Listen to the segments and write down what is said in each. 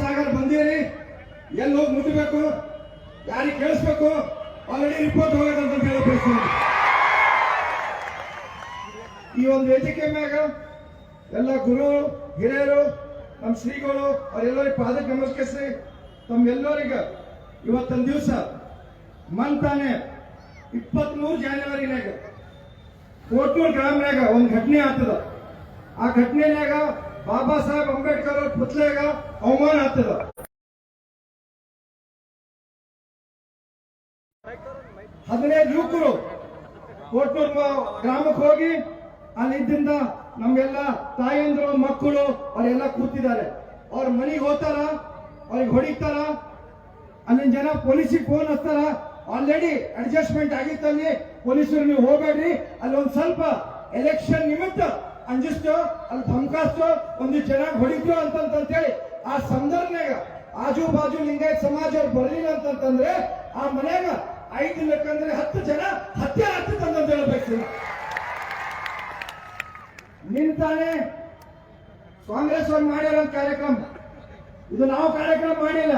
ಸಾಗರ್ ಬಂದಿರಿ. ಎಲ್ಲಿ ಹೋಗಿ ಮುಟ್ಟಬೇಕು ಯಾರಿಗೆ ಕೇಳಿಸ್ಬೇಕು? ಆಲ್ರೆಡಿ ರಿಪೋರ್ಟ್ ಅಂತ ಬಯಸ್ತೀನಿ ಈ ಒಂದು ವೇದಿಕೆ ಮ್ಯಾಗ ಎಲ್ಲ ಗುರು, ಹಿರಿಯರು, ನಮ್ಮ ಶ್ರೀಗಳು, ಅವರೆಲ್ಲರಿಗೆ ಪಾದಕ್ಕೆ ನಮಸ್ಕರಿಸಿ, ತಮ್ಮೆಲ್ಲರಿಗ ಇವತ್ತೊಂದು ದಿವಸ ಮಂತಾನೆ ಇಪ್ಪತ್ಮೂರು ಜಾನ್ವರಿನಾಗ ಕೋಟ್ನೂರು ಗ್ರಾಮನಾಗ ಒಂದು ಘಟನೆ ಆಗ್ತದ. ಆ ಘಟನೆನಾಗ ಬಾಬಾ ಸಾಹೇಬ್ ಅಂಬೇಡ್ಕರ್ ಅವ್ರ ಪುತ್ಲೆಗ ಅವಮಾನ ಆಗ್ತದ. ಹದಿನೈದು ಯುವಕರು ಕೋಟೂರ್ ಗ್ರಾಮಕ್ಕೆ ಹೋಗಿ ಅಲ್ಲಿದ್ದಿಂದ ನಮ್ಮೆಲ್ಲ ತಾಯಂದ್ರು, ಮಕ್ಕಳು ಅವರೆಲ್ಲ ಕೂತಿದ್ದಾರೆ. ಅವ್ರ ಮನೆಗೆ ಹೋಗ್ತಾರ, ಅವ್ರಿಗೆ ಹೊಡಿತಾರ, ಅಲ್ಲಿನ ಜನ ಪೊಲೀಸಿಗೆ ಫೋನ್ ಹಚ್ತಾರ. ಆಲ್ರೆಡಿ ಅಡ್ಜಸ್ಟ್ಮೆಂಟ್ ಆಗಿತ್ತಲ್ಲಿ ಪೊಲೀಸರು ನೀವು ಹೋಗಬೇಡ್ರಿ. ಅಲ್ಲಿ ಒಂದ್ ಸ್ವಲ್ಪ ಎಲೆಕ್ಷನ್ ನಿಮಿತ್ತ ಅಂಜಿಸ್ತು ಅಲ್ಲಿ ಧಮಕಾಸ್ತು ಒಂದು ಚೆನ್ನಾಗಿ ಹೊಡಿತು ಅಂತಂತೇಳಿ ಆ ಸಂದರ್ಭನಾಗ ಆಜು ಬಾಜು ಲಿಂಗಾಯತ್ ಸಮಾಜ ಅವ್ರು ಬರಲಿಲ್ಲ ಅಂತಂತಂದ್ರೆ ಆ ಮನೆಯಾಗ ಐದು ಲಕ್ಕಂದ್ರೆ ಹತ್ತು ಜನ ಹತ್ಯೆ ಆಗ್ತದೆ ಅಂತ ಹೇಳಬೇಕು. ನಿಂತಾನೆ ಕಾಂಗ್ರೆಸ್ ಅವ್ರು ಮಾಡ್ಯಾರ ಕಾರ್ಯಕ್ರಮ. ಇದು ನಾವು ಕಾರ್ಯಕ್ರಮ ಮಾಡಿಲ್ಲ.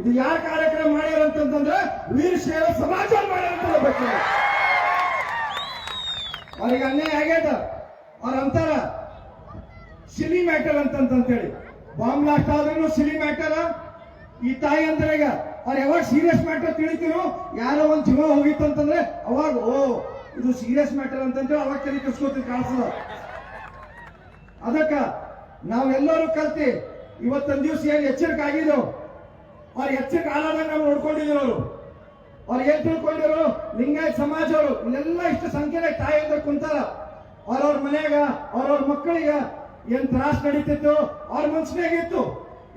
ಇದು ಯಾರ ಕಾರ್ಯಕ್ರಮ ಮಾಡ್ಯಾರ ಅಂತಂದ್ರೆ ವೀರಶೈವ ಸಮಾಜ ಮಾಡ್ಯಾರ ಅಂತ ಹೇಳ್ಬೇಕು. ಅವ್ರಿಗೆ ಅನ್ಯಾಯ ಆಗ್ಯದ. ಅವ್ರ ಅಂತಾರ ಸಿಲಿ ಮ್ಯಾಟರ್ ಅಂತಂತೇಳಿ ಬಾಂಬ್ ಬ್ಲಾಸ್ಟ್ ಆದ್ರೂ ಸಿಲಿ ಮ್ಯಾಟರ್ ಈ ತಾಯಿ ಅಂದ್ರೆ ಈಗ ಅವ್ರು ಯಾವಾಗ ಸೀರಿಯಸ್ ಮ್ಯಾಟರ್ ತಿಳಿತೀರೋ, ಯಾರೋ ಒಂದ್ ಜೀವ ಹೋಗಿತ್ತು ಅಂತಂದ್ರೆ ಅವಾಗ, ಓ, ಇದು ಸೀರಿಯಸ್ ಮ್ಯಾಟರ್ ಅಂತಂದ್ರೆ ಅವಾಗ ತಲೆ ಕೆಸ್ಕೋತೀವಿ ಕಾಣಿಸಲ್ಲ ಅದಕ್ಕ ನಾವೆಲ್ಲರೂ ಕಲ್ತಿ ಇವತ್ತೊಂದ್ ದಿವ್ಸ ಏನ್ ಎಚ್ಚರಿಕೆ ಆಗಿದ್ರು, ಅವ್ರ ಎಚ್ಚರಿಕೆ ಆಲಾದಾಗ ನಾವು ನೋಡ್ಕೊಂಡಿದ್ರು ಅವರು. ಅವ್ರು ಏನ್ ತಿಳ್ಕೊಂಡಿರು ಲಿಂಗಾಯತ್ ಸಮಾಜ ಅವರು ಇಲ್ಲೆಲ್ಲ ಇಷ್ಟು ಸಂಖ್ಯೆನ ತಾಯಿ ಅಂತ ಕುಂತಾರ. ಅವ್ರವ್ರ ಮನೆಯಾಗ, ಅವ್ರವ್ರ ಮಕ್ಕಳಿಗ ಏನ್ ತ್ರಾಸ ನಡೀತಿತ್ತು ಅವ್ರ ಮನ್ಸಿನಾಗ ಇತ್ತು.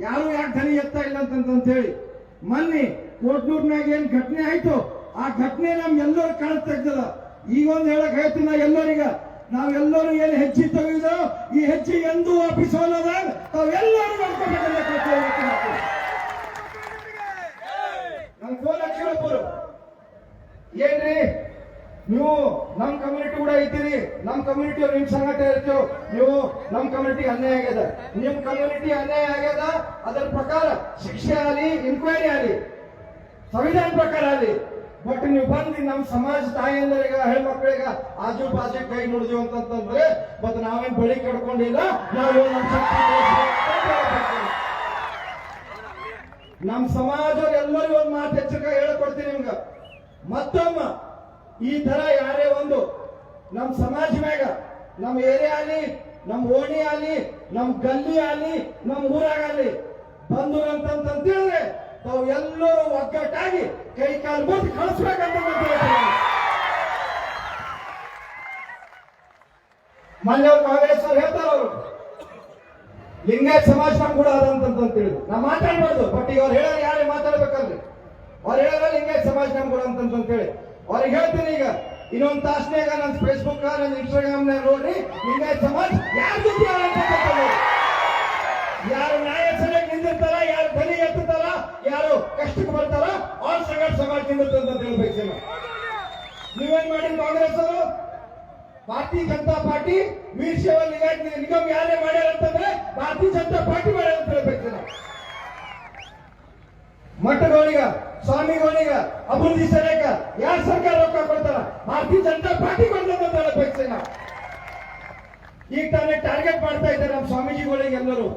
ಯಾರು ಯಾಕೆ ಧನಿ ಎತ್ತಾ ಇಲ್ಲ ಅಂತಂತ ಹೇಳಿ ಮೊನ್ನೆ ಕೋಟ್ನೂರ್ನಾಗ ಏನ್ ಘಟನೆ ಆಯ್ತು, ಆ ಘಟನೆ ನಮ್ ಎಲ್ಲರೂ ಕಾಣ ತೆಗ್ದದ. ಈಗ ಒಂದ್ ಹೇಳಕ್ ಆಯ್ತು ನಾ ಎಲ್ಲರಿಗ ನಾವೆಲ್ಲರೂ ಏನ್ ಹೆಜ್ಜೆ ತೆಗೆದೋ ಈ ಹೆಜ್ಜೆ ಎಂದು ವಾಪಸ್ ಫೋನ್ ಹಚ್ಚಿರಪ್ಪರು ಏನ್ರಿ? ನೀವು ನಮ್ ಕಮ್ಯುನಿಟಿ ಕೂಡ ಇದ್ದೀರಿ. ನಮ್ ಕಮ್ಯುನಿಟಿ ನಿಮ್ ಸಂಘಟ ಇರ್ತೀವಿ ನೀವು ನಮ್ ಕಮ್ಯುನಿಟಿಗೆ ಅನ್ಯಾಯ ಆಗ್ಯದ. ನಿಮ್ ಕಮ್ಯುನಿಟಿ ಅನ್ಯಾಯ ಆಗ್ಯದ, ಅದರ ಪ್ರಕಾರ ಶಿಕ್ಷೆ ಆಗಲಿ ಇನ್ಕ್ವೈರಿ ಆಗಲಿ, ಸಂವಿಧಾನ ಪ್ರಕಾರ ಆಗಲಿ. ಬಟ್ ನೀವು ಬಂದು ನಮ್ಮ ಸಮಾಜ ತಾಯಿಯಂದ್ರೀಗ ಹೆಣ್ಮಕ್ಳಿಗ ಆಜು ಬಾಜು ಕೈ ನೋಡಿದ್ವಿ ಅಂತಂತಂದ್ರೆ ಮತ್ ನಾವೇನ್ ಬಳಿ ಕಡ್ಕೊಂಡಿಲ್ಲ, ನಾವು ನಮ್ಮ. ನಮ್ಮ ಸಮಾಜದವ್ರು ಎಲ್ಲರಿಗೂ ಒಂದು ಮಾತು ಎಚ್ಚರಿಕೆ ಹೇಳ್ಕೊಡ್ತೀನಿ ನಿಮ್ಗ. ಮತ್ತೊಮ್ಮ ಈ ತರ ಯಾರೇ ಒಂದು ನಮ್ಮ ಸಮಾಜ ಮ್ಯಾಗ, ನಮ್ಮ ಏರಿಯಾ ಆಗಲಿ ನಮ್ಮ ಓಣಿ ಆಗಲಿ ನಮ್ಮ ಗಲ್ಲಿ ಆಗಲಿ ನಮ್ಮ ಊರಾಗಲಿ ಬಂದು ಅಂತಂತ ಹೇಳಿದ್ರೆ ತಾವು ಎಲ್ಲರೂ ಒಗ್ಗಟ್ಟಾಗಿ ಕೈ ಕಾಲು ಮುಟ್ಟಿ ಕಳಿಸ್ಬೇಕಂತ ಮಲ್ಯ ಹೇಳ್ತೀನಿ. ಮೊನ್ನೆ ಕಾಂಗ್ರೆಸ್ ಅವ್ರು ಹೇಳ್ತಾರ ಅವರು. ಲಿಂಗಾಯತ್ ಸಮಾಜ ಕೂಡ ಅದಂತಂತ ಹೇಳಿದ್ರು ನಾ ಮಾತಾಡ್ಬಾರ್ದು ಬಟ್ ಇವ್ರು ಹೇಳೋರು ಯಾರೇ ಮಾತಾಡ್ಬೇಕಲ್ರಿ. ಅವ್ರು ಹೇಳೋರ ಲಿಂಗಾಯತ್ ಸಮಾಜ ಕೂಡ ಅಂತಂತಂತೇಳಿ. ಅವ್ರಿಗೆ ಹೇಳ್ತೀನಿ ಈಗ ಇನ್ನೊಂದು ತಾಸನಾಗ ನನ್ನ ಫೇಸ್ಬುಕ್ ನನ್ನ ಇನ್ಸ್ಟಾಗ್ರಾಮ್ ನೋಡಿ ನೋಡ್ರಿ ಲಿಂಗಾಯತ್ ಸಮಾಜ ಯಾರ ಜೊತೆ. ಯಾರು ನ್ಯಾಯ ಸರಿಯಾಗಿ ನಿಂದಿರ್ತಾರ, ಯಾರು ಬಲಿ ಎತ್ತಾರ ಯಾರು ಕಷ್ಟಕ್ಕೆ ಬರ್ತಾರ, ಅವ್ರ ಸಂಘಟ ಸಮಾಜ ನಿಂದಿರ್ತಂತ ಹೇಳ್ಬೇಕು ನಾವು. ನೀವೇನ್ ಮಾಡಿ ಕಾಂಗ್ರೆಸ್ ಅವರು ಭಾರತೀಯ ಜನತಾ ಪಾರ್ಟಿ ವೀರ್ ಸೇವಾ ಲಿಂಗಾಯತ್ ನಿಗಮ್ ಯಾರೇ ಮಾಡ್ಯಾರ ಅಂತಂದ್ರೆ ಭಾರತೀಯ ಜನತಾ ಪಾರ್ಟಿ ಮಾಡ್ಯಾರ ಅಂತ ಹೇಳ್ಬೇಕು ಮಠಗಳಿಗ ಸ್ವಾಮಿಗಳಿಗ ಅಭಿವೃದ್ಧಿ ಸರಿಯಾಗ ಯಾರ ಸರ್ಕಾರ ರೊಕ್ಕ ಕೊಡ್ತಾರ? ಭಾರತೀಯ ಜನತಾ ಪಾರ್ಟಿ ಬಂದಂತ ಹೇಳ್ಬೇಕು ನಾವು ಈಗ ತಾನೇ ಟಾರ್ಗೆಟ್ ಮಾಡ್ತಾ ಇದ್ದಾರೆ ನಮ್ಮ ಸ್ವಾಮೀಜಿಗಳಿಗೆ ಎಲ್ಲರೂ.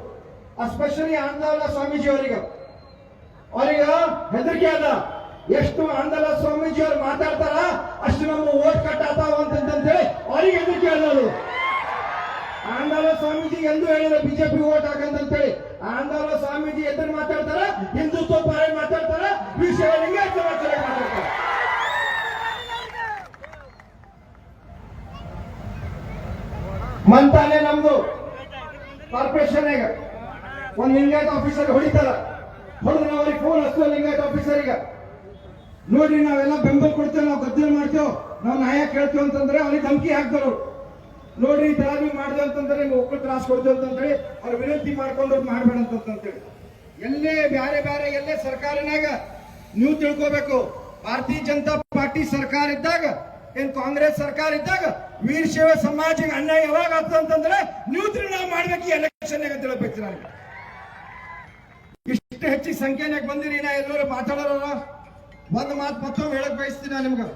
ಎಸ್ಪೆಷಲಿ ಆಂದೋಲ ಸ್ವಾಮೀಜಿ ಅವರಿಗೆ ಅವ್ರಿಗೆ ಹೆದರಿಕೆ ಅದ ಎಷ್ಟು ಆಂದೋಲ ಸ್ವಾಮೀಜಿ ಅವ್ರು ಮಾತಾಡ್ತಾರ, ಅಷ್ಟು ನಮ್ಮ ಓಟ್ ಕಟ್ ಆತಾವ ಅಂತಂತೇಳಿ ಅವ್ರಿಗೆ ಹೆದರಿಕೆ ಅಲ್ಲರು ಆಂದೋಲ ಸ್ವಾಮೀಜಿ ಎಂದು ಹೇಳಿದ್ರೆ ಬಿಜೆಪಿ ಓಟ್ ಹಾಕಂತೇಳಿ ಆಂದೋಲ ಸ್ವಾಮೀಜಿ ಎದುರು ಮಾತಾಡ್ತಾರ ಹಿಂದುತ್ವ ಪರ ಮಾತಾಡ್ತಾರ ವಿಷಯ ಲಿಂಗಾಯತ ಸಮಾಚಾರ ಮಾತಾಡ್ತಾರ ಮಂತಾನೆ ನಮ್ದು ಕಾರ್ಪೊರೇಷನ್ ಒಂದ್ ಲಿಂಗಾಯತ್ ಆಫೀಸರ್ ಹೊಡಿತಾರ. ಹೊಡೆದ್ರೆ ನಾವು ಅವ್ರಿಗೆ ಫೋನ್ ಹಚ್ಚೋ ಲಿಂಗಾಯತ್ ಆಫೀಸರ್ಗ ನೋಡ್ರಿ ನಾವೆಲ್ಲ ಬೆಂಬಲ ಕೊಡ್ತೇವೆ, ನಾವು ಗದ್ದಲ ಮಾಡ್ತೇವೆ, ನಾವು ನ್ಯಾಯ ಕೇಳ್ತೇವೆ ಅಂತಂದ್ರೆ ಅವ್ರಿಗೆ ಧಮಕಿ ಹಾಕ್ತಾರ ನೋಡ್ರಿ ಈ ತರ ನೀವು ಮಾಡಿದೆ ಅಂತಂದ್ರೆ ನಿಮ್ಗೆ ಒಕ್ಕಲು ತ್ರಾಸ ಕೊಡ್ತೇವೆ ಅಂತಂದೇಳಿ ಅವ್ರ ವಿನಂತಿ ಮಾಡ್ಕೊಂಡು ಮಾಡ್ಬೇಡ ಅಂತಂತೇಳಿ. ಎಲ್ಲೇ ಬ್ಯಾರೆ ಬ್ಯಾರೆ, ಎಲ್ಲೇ ಸರ್ಕಾರನಾಗ ನೀವು ತಿಳ್ಕೋಬೇಕು. ಭಾರತೀಯ ಜನತಾ ಪಾರ್ಟಿ ಸರ್ಕಾರ ಇದ್ದಾಗ ಏನ್ ಕಾಂಗ್ರೆಸ್ ಸರ್ಕಾರ ಇದ್ದಾಗ ವೀರಶೈವ ಸಮಾಜಿಗೆ ಅನ್ಯಾಯ ಯಾವಾಗ ಅಂತಂದ್ರೆ ನೀವು ನಾವು ಮಾಡ್ಬೇಕು ಈ ಎಲೆಕ್ಷನ್ ಅಂತ ಹೇಳ್ಬೇಕು ನನಗೆ ಇಷ್ಟು ಹೆಚ್ಚಿಗೆ ಸಂಖ್ಯೆನಾಗ ಬಂದಿರಿ ನಾ ಎಲ್ಲರೂ ಮಾತಾಡೋರ ಒಂದು ಮಾತು ಮತ್ತೊಮ್ಮೆ ಹೇಳಕ್ ಬಯಸ್ತೀನಿ ನಾನು ನಿಮ್ಗೆ.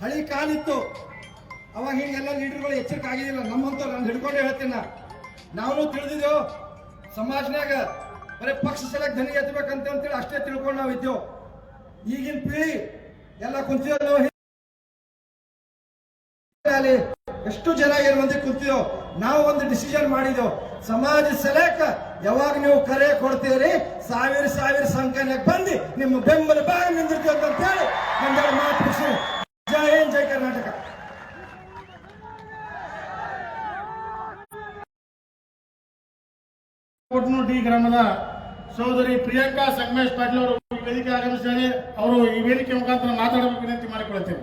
ಹಳಿ ಕಾಲಿತ್ತು. ಅವಾಗ ಹಿಂಗೆಲ್ಲ ಲೀಡರ್ಗಳು ಎಚ್ಚರಿಕೆ ಆಗಿದಿಲ್ಲ ನಮ್ಮಂತ ನಾನು ಹಿಡ್ಕೊಂಡು ಹೇಳ್ತೀನಿ ನಾ. ನಾವು ತಿಳಿದಿದ್ದೆವು ಸಮಾಜನಾಗ ಬರೀ ಪಕ್ಷ ಸಲಕ್ ಧನಿ ಎತ್ತಬೇಕಂತ ಅಂತೇಳಿ ಅಷ್ಟೇ ತಿಳ್ಕೊಂಡು ನಾವು ಇದ್ದೇವೆ ಈಗಿನ ಪೀಳಿ ಎಲ್ಲ ಅಲ್ಲಿ ಎಷ್ಟು ಜನ ಏನ್ ಮಂದಿ ಕುಂತಿಯೋ ನಾವು ಒಂದು ಡಿಸಿಷನ್ ಮಾಡಿದೆವು. ಸಮಾಜ ಸಲಕ ಯಾವಾಗ ನೀವು ಕರೆ ಕೊಡ್ತೀರಿ, ಸಾವಿರ ಸಾವಿರ ಸಂಖ್ಯೆನಾಗ ಬಂದು ನಿಮ್ಮ ಬೆಂಬಲ ಬಾಗ ನಿಂದಿರ್ತೀವಿ ಅಂತ ಹೇಳಿ ಒಂದೆರಡು ಮಾತು ಜೈ ಹಿಂದ್, ಜೈ ಕರ್ನಾಟಕ. ಕೋಟ್ನೂಟಿ ಗ್ರಾಮದ ಸಹೋದರಿ ಪ್ರಿಯಾಂಕಾ ಸಂಗಮೇಶ್ ಪಾಟೀಲ್ ಅವರು ಈ ವೇದಿಕೆ ಆಗಮಿಸಿದ್ದಾರೆ. ಅವರು ಈ ವೇದಿಕೆ ಮುಖಾಂತರ ಮಾತಾಡಬೇಕು ವಿನಂತಿ ಮಾಡಿಕೊಳ್ಳುತ್ತೇವೆ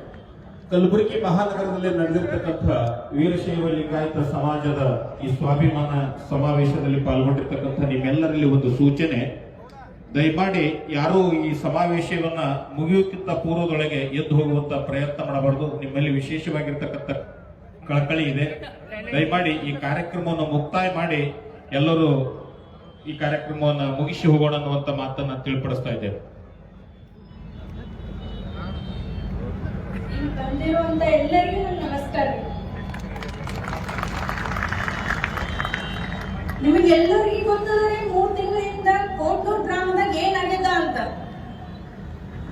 ಕಲಬುರಗಿ ಮಹಾನಗರದಲ್ಲಿ ನಡೆದಿರ್ತಕ್ಕಂಥ ವೀರಶೈವ ಲಿಂಗಾಯತ ಸಮಾಜದ ಈ ಸ್ವಾಭಿಮಾನ ಸಮಾವೇಶದಲ್ಲಿ ಪಾಲ್ಗೊಂಡಿರ್ತಕ್ಕಂಥ ನಿಮ್ಮೆಲ್ಲರಲ್ಲಿ ಒಂದು ಸೂಚನೆ. ದಯಮಾಡಿ ಯಾರೂ ಈ ಸಮಾವೇಶವನ್ನ ಮುಗಿಯೋಕ್ಕಿಂತ ಪೂರ್ವದೊಳಗೆ ಎದ್ದು ಹೋಗುವಂತ ಪ್ರಯತ್ನ ಮಾಡಬಾರದು. ನಿಮ್ಮಲ್ಲಿ ವಿಶೇಷವಾಗಿರ್ತಕ್ಕಂಥ ಕಳಕಳಿ ಇದೆ. ದಯಮಾಡಿ ಈ ಕಾರ್ಯಕ್ರಮವನ್ನು ಮುಕ್ತಾಯ ಮಾಡಿ ಎಲ್ಲರೂ ಈ ಕಾರ್ಯಕ್ರಮವನ್ನು ಮುಗಿಸಿ ಹೋಗೋಣ ಅನ್ನುವಂತ ಮಾತನ್ನ ತಿಳಿಪಡಿಸ್ತಾ ಇದ್ದೇವೆ ಬಂದಿರುವಂತ ಎಲ್ಲರಿಗೂ ನಮಸ್ಕಾರ. ನಿಮಗೆಲ್ಲರಿಗೂ ಗೊತ್ತದ್ರಿ ಮೂರು ತಿಂಗಳಿಂದ ಕೋಟೂರ್ ಗ್ರಾಮದಾಗ ಏನಾಗ್ಯದ ಅಂತ.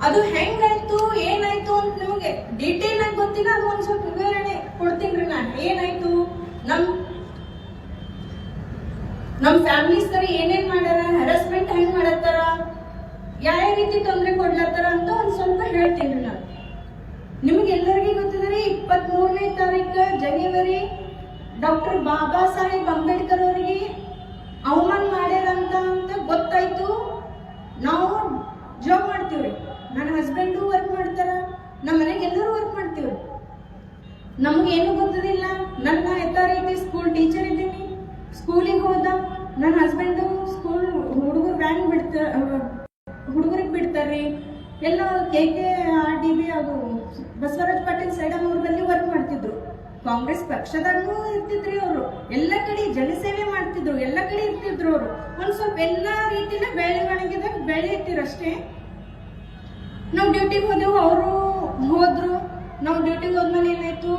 ಅದು ಹೆಂಗಾಯ್ತು, ಏನಾಯ್ತು ಅಂತ ನಿಮಗೆ ಡೀಟೇಲ್ ಆಗಿ ಗೊತ್ತಿಲ್ಲ, ಅದು ಒಂದ್ ಸ್ವಲ್ಪ ವಿವರಣೆ ಕೊಡ್ತೀನಿ ನಾನು. ಏನಾಯ್ತು? ನಮ್ ನಮ್ ಫ್ಯಾಮಿಲೀಸ್ ತರ ಏನೇನ್ ಮಾಡ್ಯಾರ? ಹೆರಾಸ್ಮೆಂಟ್ ಹೆಂಗ್ ಮಾಡತ್ತಾರ? ಯಾವ ರೀತಿ ತೊಂದರೆ ಕೊಡ್ಲತ್ತಾರ ಅಂತ ಒಂದ್ ಸ್ವಲ್ಪ ಹೇಳ್ತೀನಿ ನಾನು. ನಿಮ್ಗೆಲ್ಲರಿಗೂ ಗೊತ್ತಿದ್ರೆ ಇಪ್ಪತ್ತ್ ಮೂರನೇ ತಾರೀಕು ಜನವರಿ ಡಾಕ್ಟರ್ ಬಾಬಾ ಸಾಹೇಬ್ ಅಂಬೇಡ್ಕರ್ ಅವರಿಗೆ ಅವಮಾನ ಮಾಡ್ಯಾರಂತ ಅಂತ ಗೊತ್ತಾಯ್ತು. ನಾವು ಜಾಬ್ ಮಾಡ್ತೀವ್ರಿ. ನನ್ನ ಹಸ್ಬೆಂಡು ವರ್ಕ್ ಮಾಡ್ತಾರ. ನಮ್ಮ ಮನೆಗೆ ಎಲ್ಲರೂ ವರ್ಕ್ ಮಾಡ್ತೀವ್ರಿ. ನಮಗೇನು ಗೊತ್ತದಿಲ್ಲ ನನ್ನ ಯಥಾ ರೀತಿ ಸ್ಕೂಲ್ ಟೀಚರ್ ಸ್ಕೂಲಿಗೆ ಹೋದ ನನ್ನ ಹಸ್ಬೆಂಡು ಸ್ಕೂಲ್ ಹುಡುಗರು ವ್ಯಾನ್ ಬಿಡ್ತ ಹುಡುಗರಿಗೆ ಬಿಡ್ತಾರ್ರಿ. ಎಲ್ಲ K K R D B ಅದು ಬಸವರಾಜ್ ಪಾಟೀಲ್ ಸೈಡಮೂರದಲ್ಲಿ ವರ್ಕ್ ಮಾಡ್ತಿದ್ರು. ಕಾಂಗ್ರೆಸ್ ಪಕ್ಷದಾಗೂ ಇರ್ತಿದ್ರಿ ಅವರು. ಎಲ್ಲ ಕಡೆ ಜನಸೇವೆ ಮಾಡ್ತಿದ್ರು, ಎಲ್ಲ ಕಡೆ ಇರ್ತಿದ್ರು ಅವರು. ಒಂದು ಸ್ವಲ್ಪ ಬೆಳೆ ರೀತಿನ ಬೆಳೆ ಬೆಳೆಯುತ್ತೀರಷ್ಟೇ ನಾವು ಡ್ಯೂಟಿಗೆ ಹೋದೆವು, ಅವರು ಹೋದ್ರು. ನಾವು ಡ್ಯೂಟಿಗೆ ಹೋದ್ಮೇಲೆ ಏನಾಯ್ತು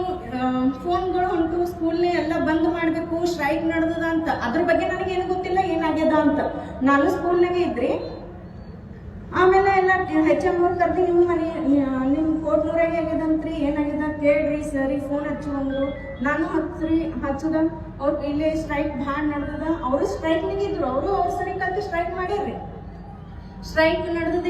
ಫೋನ್ಗಳು ಹೊಂಟು ಸ್ಕೂಲ್ ಎಲ್ಲ ಬಂದ್ ಮಾಡಬೇಕು, ಸ್ಟ್ರೈಕ್ ನಡೆದದ ಅಂತ. ಅದ್ರ ಬಗ್ಗೆ ನನಗೇನು ಗೊತ್ತಿಲ್ಲ, ಏನಾಗ್ಯದ ಅಂತ. ನಾನು ಸ್ಕೂಲ್ನಾಗೆ ಇದ್ರಿ. ಆಮೇಲೆ ಎಲ್ಲ ಹೆಚ್ ಎಂ ಅವ್ರು ಕರ್ದು ನಿಮ್ಮ ಮನೆ ನಿಮ್ಮ ಕೋಟ್ನೂರಾಗೆ ಆಗ್ಯದಂತ್ರಿ ಏನಾಗ್ಯದ ಕೇಳ್ರಿ ಸರಿ, ಫೋನ್ ಹಚ್ಚು ಅಂದ್ರು ನಾನು ಹಚ್ಚ್ರಿ ಹಚ್ಚದ. ಅವ್ರು ಇಲ್ಲೇ ಸ್ಟ್ರೈಕ್ ಭಾಳ ನಡೆದದ. ಅವರು ಸ್ಟ್ರೈಕ್ನಾಗ ಇದ್ರು. ಅವರು ಅವ್ರ ಸರಿ ಕಲ್ತು ಸ್ಟ್ರೈಕ್ ಮಾಡ್ಯಾರ್ರಿ. ಸ್ಟ್ರೈಕ್ ನಡೆದದ